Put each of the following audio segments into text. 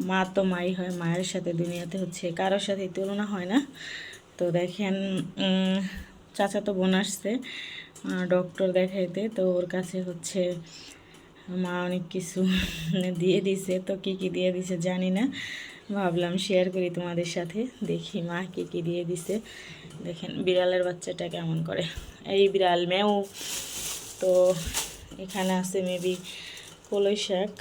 মা তো মাই হয় মায়ের সাথে দুনিয়াতে হচ্ছে কারোর সাথে তুলনা হয় না। তো দেখেন উম, চাচাতো বোন আসছে ডক্টর দেখাইতে তো ওর কাছে হচ্ছে মা অনেক কিছু দিয়ে দিছে। তো কি কি দিয়ে দিছে জানি না। ভাবলাম শেয়ার করি তোমাদের সাথে দেখি মা কি কি দিয়ে দিছে। দেখেন বিড়ালের বাচ্চাটা কেমন করে। এই বিড়াল মেউ। তো এখানে আছে মেবি কলই শাক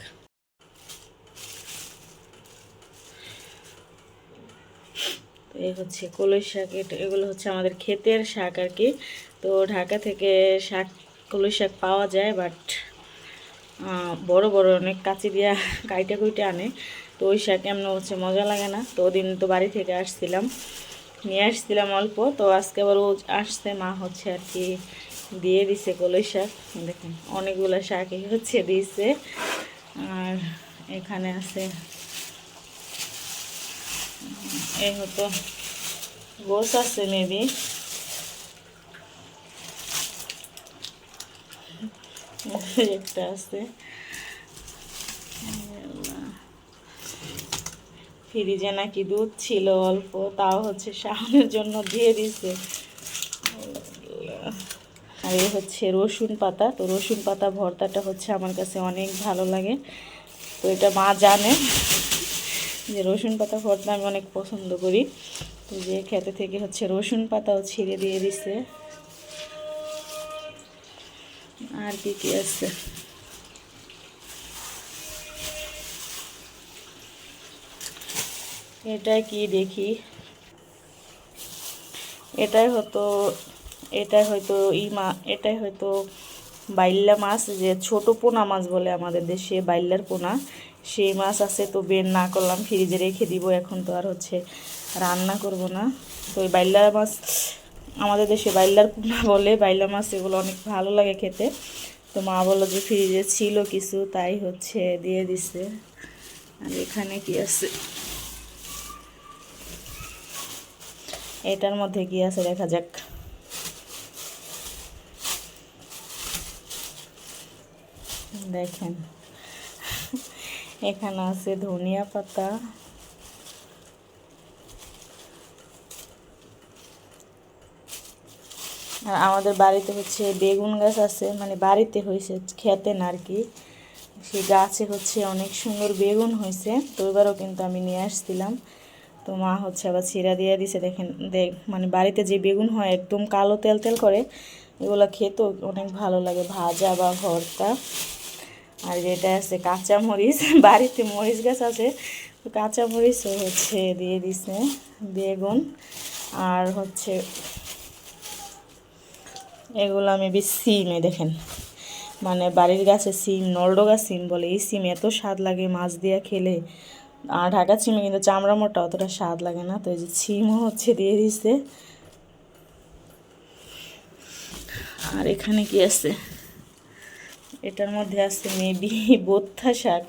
তো এই হচ্ছে কলই শাক এগুলো হচ্ছে আমাদের ক্ষেতের শাক আর কি। তো ঢাকা থেকে শাক, কলই শাক পাওয়া যায় বাট বড় বড় অনেক কাঁচি দিয়া কাইটে কুইটে আনে। তো ওই শাক এমন হচ্ছে মজা লাগে না। তো ওদিন তো বাড়ি থেকে আসছিলাম। নিয়ে আসছিলাম অল্প। তো আজকে আবার ও আসছে, মা হচ্ছে আর কি দিয়ে দিছে কলই শাক। দেখেন, অনেকগুলো শাকই হচ্ছে দিয়েছে আর এখানে আছে এই হতো। গোস আছে মেবি একটা আছে। ফ্রিজে নাকি দুধ ছিল অল্প, তাও হচ্ছে শাওনের জন্য দিয়ে দিছে। আর এই হচ্ছে রসুন পাতা। তো রসুন পাতা ভর্তাটা হচ্ছে আমার কাছে অনেক ভালো লাগে। তো এটা মা জানে। যে রসুন পাতা ভর্তা আমি অনেক পছন্দ করি। তো যে খেতে থেকে হচ্ছে রসুন পাতাও ছিঁড়ে দিয়ে দিছে। আর কি কি আছে? এটা কি দেখি? এটাই হয়তো এটাই হয়তো ই মা, এটাই হয়তো বাইল্লা মাছ, যে ছোট পোনা মাছ বলে আমাদের দেশে, বাইল্লার পোনা। সেই মাছ আছে তো বের না করলাম, ফ্রিজে রেখে দিব, এখন তো আর হচ্ছে রান্না করব না। তো ওই বাইল্লার মাছ, আমাদের দেশে বাইল্লার পোনা বলে বাইল্লা মাছ এগুলো অনেক ভালো লাগে খেতে। তো মা বলল যে ফ্রিজে ছিল কিছু, তাই হচ্ছে দিয়ে দিছে। আর এখানে কি আছে? এটার মধ্যে কি আছে দেখা যাক। দেখেন। এখানে আছে ধনিয়া পাতা। আর আমাদের বাড়িতে হচ্ছে বেগুন গাছ আছে মানে বাড়িতে হয়েছে, খেতে না আর কি সেই গাছে হচ্ছে অনেক সুন্দর বেগুন হয়েছে, তো এবারও কিন্তু আমি নিয়ে আসছিলাম। তো মা হচ্ছে আবার ছিঁড়া দিয়ে দিছে, দেখেন, দেখ মানে বাড়িতে যে বেগুন হয় একদম কালো তেল তেল করে, এগুলো খেতেও অনেক ভালো লাগে, ভাজা বা ভর্তা। আর যেটা আছে কাঁচা মরিচ বাড়িতে মরিচ গাছ আছে কাঁচা মরিচও হচ্ছে দিয়ে দিছে, বেগুন আর হচ্ছে এগুলো আমি বেশ সিমে দেখেন। মানে বাড়ির গাছে সিম, নলডোগা সিম বলে, এই সিম এত স্বাদ লাগে মাছ দিয়ে খেলে। আর ঢাকা সিমে কিন্তু চামড়া মোটা অতটা স্বাদ লাগে না, তো এই যে সিমও হচ্ছে দিয়ে দিছে। আর এখানে কি আছে? এটার মধ্যে আছে মেবি বোত্থা শাক।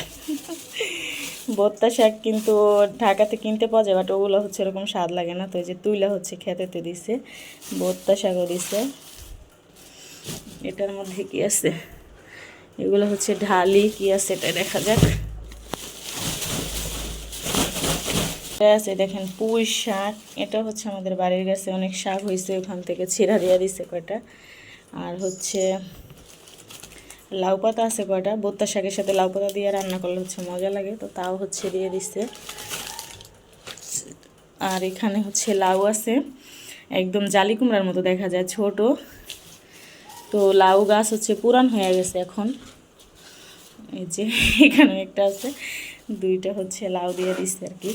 বোত্তা শাক কিন্তু ঢাকাতে কিনতে পাওয়া যায় বাট ওগুলো হচ্ছে এরকম স্বাদ লাগে না, তো এই যে তুইলা হচ্ছে খেতেতে দিছে বোত্তা শাকও দিছে। এটার মধ্যে কি আছে? এগুলো হচ্ছে ঢালি, কি আছে এটা দেখা যাক। আছে দেখেন পুঁই শাক, এটা হচ্ছে আমাদের বাড়ির কাছে অনেক শাক হয়েছে ওখান থেকে ছিঁড়া দিয়ে দিছে কয়টা। আর হচ্ছে লাউ পাতা আছে কয়টা? বোত্তা শাকের সাথে লাউ পাতা দিয়ে রান্না করলে হচ্ছে মজা লাগে, তো তাও হচ্ছে দিয়ে দিচ্ছে আর এখানে হচ্ছে লাউ আছে, একদম জালি কুমড়ার মতো দেখা যায়, ছোট। তো লাউ গাছ হচ্ছে পুরান হয়ে গেছে এখন। এই যে এখানে একটা আছে, দুইটা হচ্ছে লাউ দিয়ে দিচ্ছে আর কি।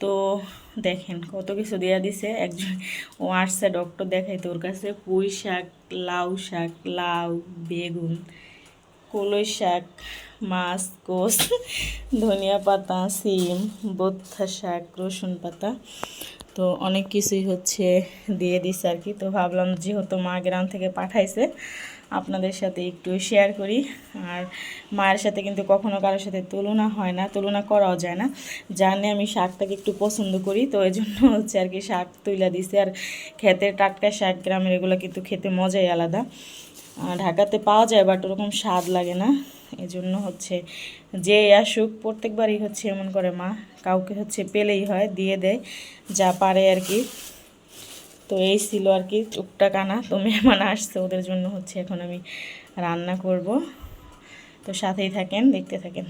তো দেখেন কত কিছু দেওয়া দিছে। একজন ও আসছে ডক্টর দেখাই তোর কাছে পুঁই শাক, লাউ শাক, লাউ, বেগুন, কলই শাক, মাছ কোষ ধনিয়া পাতা, সিম বোথা শাক, রসুন পাতা। তো অনেক কিছুই হচ্ছে দিয়ে দিছে আর কি। তো ভাবলাম যেহেতু মা গ্রাম থেকে পাঠাইছে আপনাদের সাথে একটু শেয়ার করি। আর মায়ের সাথে কিন্তু কখনো কারোর সাথে তুলনা হয় না, তুলনা করাও যায় না। জানে আমি শাকটাকে একটু পছন্দ করি, তো এই জন্য হচ্ছে আর কি শাক তুইলা দিছে। আর খেতে টাটকা শাক, গ্রামের এগুলো কিন্তু খেতে মজাই আলাদা। ঢাকাতে পাওয়া যায় বাট ওরকম স্বাদ লাগে না। এজন্য হচ্ছে যে আসুক, প্রত্যেকবারই হচ্ছে এমন করে মা। কাউকে হচ্ছে পেলেই হয়, দিয়ে দেয়। যা পারে আর কি। তো এই ছিল আর কি টুকটাক আনা। তো মেহমান আসছে ওদের জন্য হচ্ছে এখন আমি রান্না করব। তো সাথেই থাকেন, দেখতে থাকেন।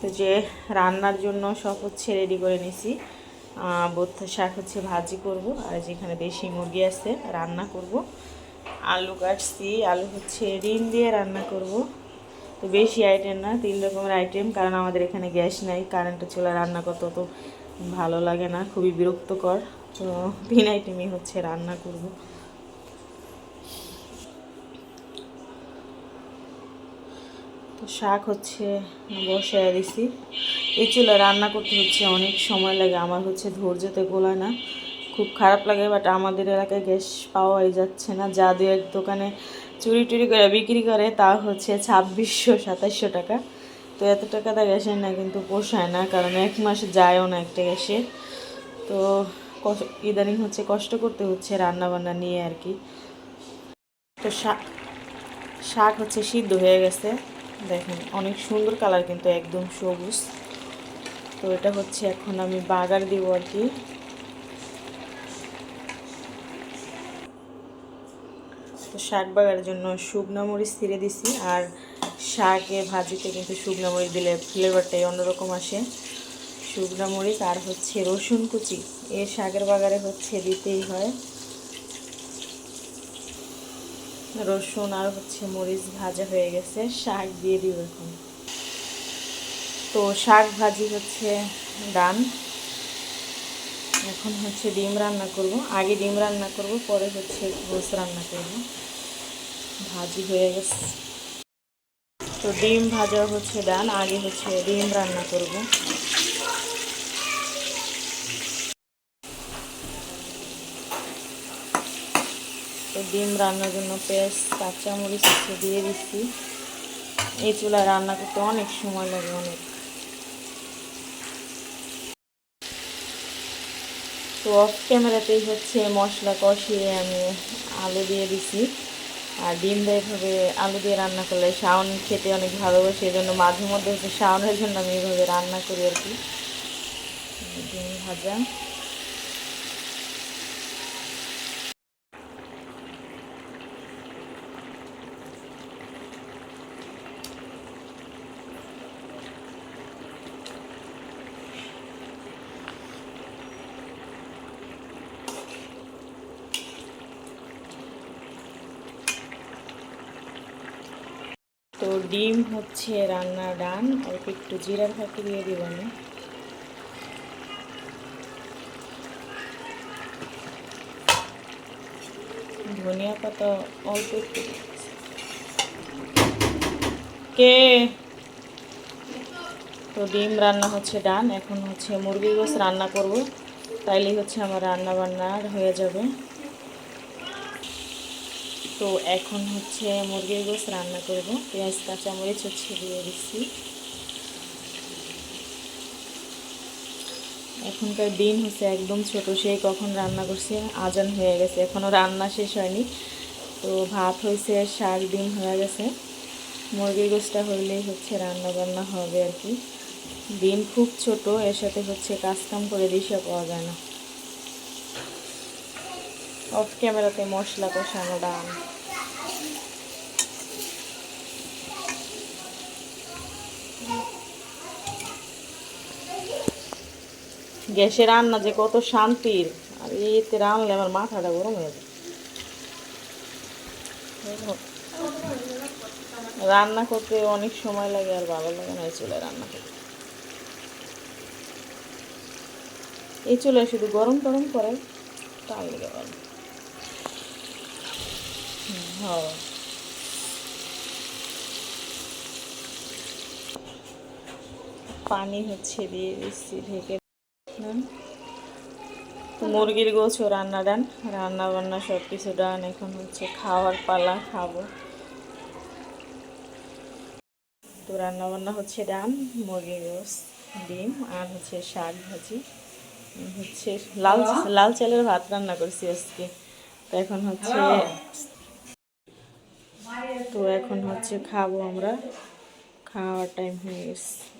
তো যে রান্নার জন্য সব হচ্ছে রেডি করে নিছি। বোথ শাক হচ্ছে ভাজি করব আর যেখানে দেশি মুরগি আছে, রান্না করব। আলু কাটছি, আলু হচ্ছে ডিম দিয়ে রান্না করব। তো বেশি আইটেম না, তিন রকমের আইটেম কারণ আমাদের এখানে গ্যাস নাই কারেন্টের চুলা রান্না করতে তো ভালো লাগে না, খুবই বিরক্তকর। তো তিন আইটেমই হচ্ছে রান্না করব। তো শাক হচ্ছে বসায় দিছি। এই চুলা রান্না করতে হচ্ছে অনেক সময় লাগে, আমার হচ্ছে ধৈর্যতে গোলায় না। খুব খারাপ লাগে বাট আমাদের এলাকায় গ্যাস পাওয়াই যাচ্ছে না। যা দু এক দোকানে চুরি টুরি করে বিক্রি করে তা হচ্ছে ছাব্বিশশো, সাতাইশশো টাকা। তো এত টাকা দা গ্যাসের না, কিন্তু পোষায় না, কারণ এক মাস যায়ও না একটা গ্যাসে তো ইদানিং হচ্ছে কষ্ট করতে হচ্ছে রান্না বান্না নিয়ে আর কি। তো শাক শাক হচ্ছে সিদ্ধ হয়ে গেছে। দেখেন, অনেক সুন্দর কালার কিন্তু একদম সবুজ। তো এটা হচ্ছে এখন আমি বাগার দিব আর কি। তো শাক বাগার জন্য শুকনো মরিচ ছিঁড়ে দিছি, আর শাকে ভাজিতে কিন্তু শুকনো মরিচ দিলে ফ্লেভারটাই অন্যরকম আসে। শুকনো মরিচ আর হচ্ছে রসুন কুচি। এ শাকের বাগারে হচ্ছে দিতেই হয়। রসুন আর হচ্ছে মরিচ ভাজা হয়ে গেছে, শাক দিয়ে দিব এখন। তো শাক ভাজি হচ্ছে ডান। এখন হচ্ছে ডিম রান্না করব। আগে ডিম রান্না করব, পরে হচ্ছে গোস রান্না করব। ভাজি হয়ে গেছে। তো ডিম ভাজা হচ্ছে ডান, আগে হচ্ছে ডিম রান্না করব। তো ডিম রান্নার জন্য পেঁয়াজ, কাঁচামরিচ দিয়ে দিচ্ছি। এই চুলায় রান্না করতে অনেক সময় লাগে, অনেক। তো অফ ক্যামেরাতেই হচ্ছে মশলা কষিয়ে আমি আলু দিয়ে দিছি। আর ডিম দিয়ে এভাবে আলু দিয়ে রান্না করলে শাওন খেতে অনেক ভালোবাসে এই জন্য মাঝে মধ্যে হচ্ছে শাওনের জন্য আমি এইভাবে রান্না করি আর কি। ডিম ভাজা। তো ডিম হচ্ছে রান্না ডান, অল্প একটু জিরার ফাঁকি দিয়ে দিব ধনিয়া পাতা অল্প একটু। কে? তো ডিম রান্না হচ্ছে ডান, এখন হচ্ছে মুরগির গোস রান্না করব। তাইলেই হচ্ছে আমার রান্না বান্না হয়ে যাবে। তো এখন হচ্ছে মুরগির গোস রান্না করব। পেঁয়াজ, কাঁচামরিচ হচ্ছে দিয়ে দিচ্ছি। এখনকার দিন হচ্ছে একদম ছোট সেই কখন রান্না করছে আজান হয়ে গেছে এখনও রান্না শেষ হয়নি। তো ভাত হয়েছে, শাক, ডিম হয়ে গেছে। মুরগির গোসটা হইলেই হচ্ছে রান্না বান্না হবে আর কি। ডিম খুব ছোট, এর সাথে হচ্ছে কাজ কাম করে দিশা পাওয়া যায় না। অফ ক্যামেরাতে মশলা কষানো, ডান। গ্যাসে রান্না যে কত শান্তির। আর এতে রান্নলে আমার মাথাটা গরম হয়ে যায়। রান্না করতে অনেক সময় লাগে, আর ভালো লাগে না এই চুলায় রান্না করতে। এই চুলায় শুধু গরম টরম করে, তাই লেগে ভালো। হ্যাঁ। পানি হচ্ছে দিয়ে দিচ্ছি, ঢেকে মুরগির গোছও রান্না ডান রান্না বান্না সব কিছু ডান এখন হচ্ছে খাওয়ার পালা খাব। তো রান্না বান্না হচ্ছে ডান মুরগির গোস ডিম আর হচ্ছে শাক ভাজি। হচ্ছে লাল লাল চালের ভাত রান্না করছি আজকে। তো এখন হচ্ছে তো এখন হচ্ছে খাব আমরা। খাওয়ার টাইম হয়ে গেছে।